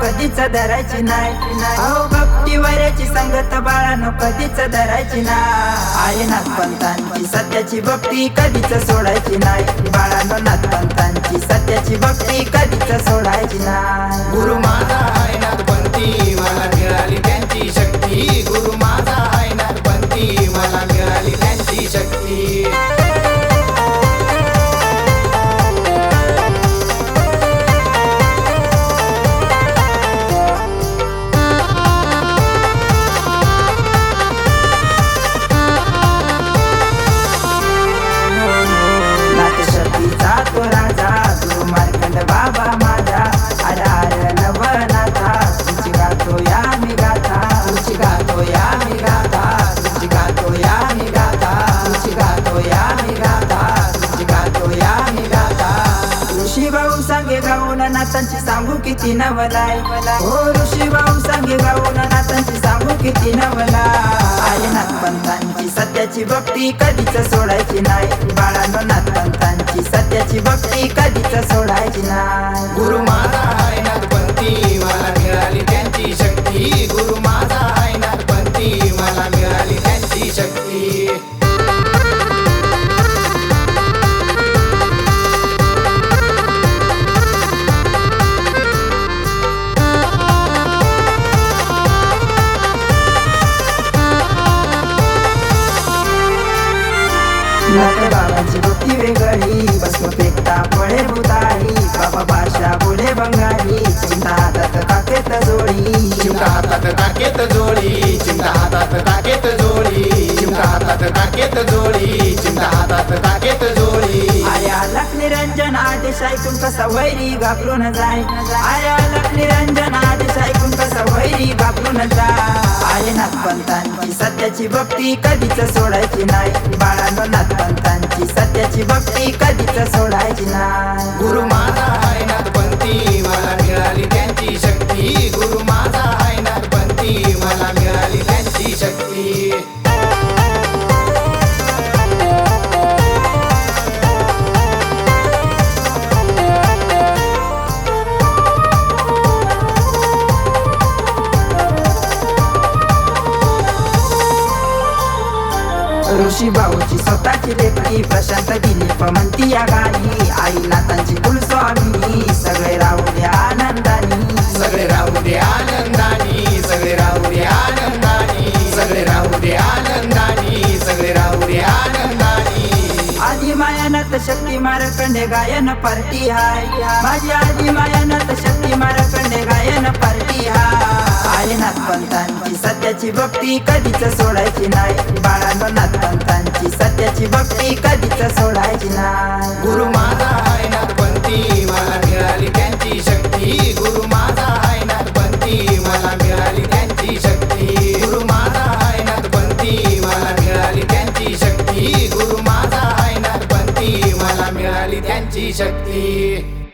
कधीच धरायची नाही. अहो भक्ती वऱ्याची संगत बाळानो कधीच धरायची नाही. आहे नाथपंतांची सत्याची भक्ती कधीच सोडायची नाही. बाळानो नाथपंतांची सत्याची भक्ती कधीच सोडायची नाही. गुरु माझा आहे नाथपंथी मला मिळाली त्यांची शक्ती. गुरु माझा आहे नाथपंथी मला मिळाली त्यांची शक्ती. नातांची सांगू किती नवलाय? हो ऋषी भाऊ सांगे गाऊन नातांची सांगू किती नवला? आहे नाथपंथांची सत्याची भक्ती कधीच सोडायची नाही. बाळानो नाथपंथांची सत्याची भक्ती कधीच सोडायची नाही. गुरु माझा आहे नाथपंथी मला मिळाली त्यांची शक्ती. नाथ बाबांची भक्ती वेगळी भस्म फेकता फळे भुताळी बाबा भाषा बोले बंगाली चिंता हातात काकेत जोडी. चिमटा हातात टाकेत जोडी चिमटा हातात टाकेत जोडी चिमटा हातात टाकेत जोडी चिमटा हातात टाकेत जोडी. आया लख निरंजन आदेश ऐकून कसा वैरी घाबरून जाय. आया लख निरंजन आदेश ऐकून कसा वैरी घाबरून जाय. नातपंतांची सत्याची भक्ती कधीच सोडायची नाही. बाळानो नातपंतांची सत्याची भक्ती कधीच सोडायची नाही. गुरु ऋषी भाऊची स्वतःची लेकरी प्रशांत दिलीप म्हणती या गाणी. आई नाथांची कुलस्वामिनी सगळे राहू द्या आनंदानी. सगळे राहू दे आनंदानी सगळे राहू दे आनंदानी. सगळे राहू दे आनंदानी सगळे राहू दे आनंदानी. आधी मायानत शक्ती मारकंडे गायन पार्टी हाय. माझी आधी मायानत शक्ती मारकंडे गायन सत्याची भक्ती कधीच सोडायची नाही. बाळानो नाथपंतांची सत्याची भक्ती कधीच सोडायची नाही. गुरु माझा आहे नाथपंथी मला मिळाली त्यांची शक्ती. गुरु माझा आहे नाथपंथी मला मिळाली त्यांची शक्ती. गुरु माझा आहे नाथपंथी मला मिळाली त्यांची शक्ती. गुरु माझा आहे नाथपंथी मला मिळाली त्यांची शक्ती.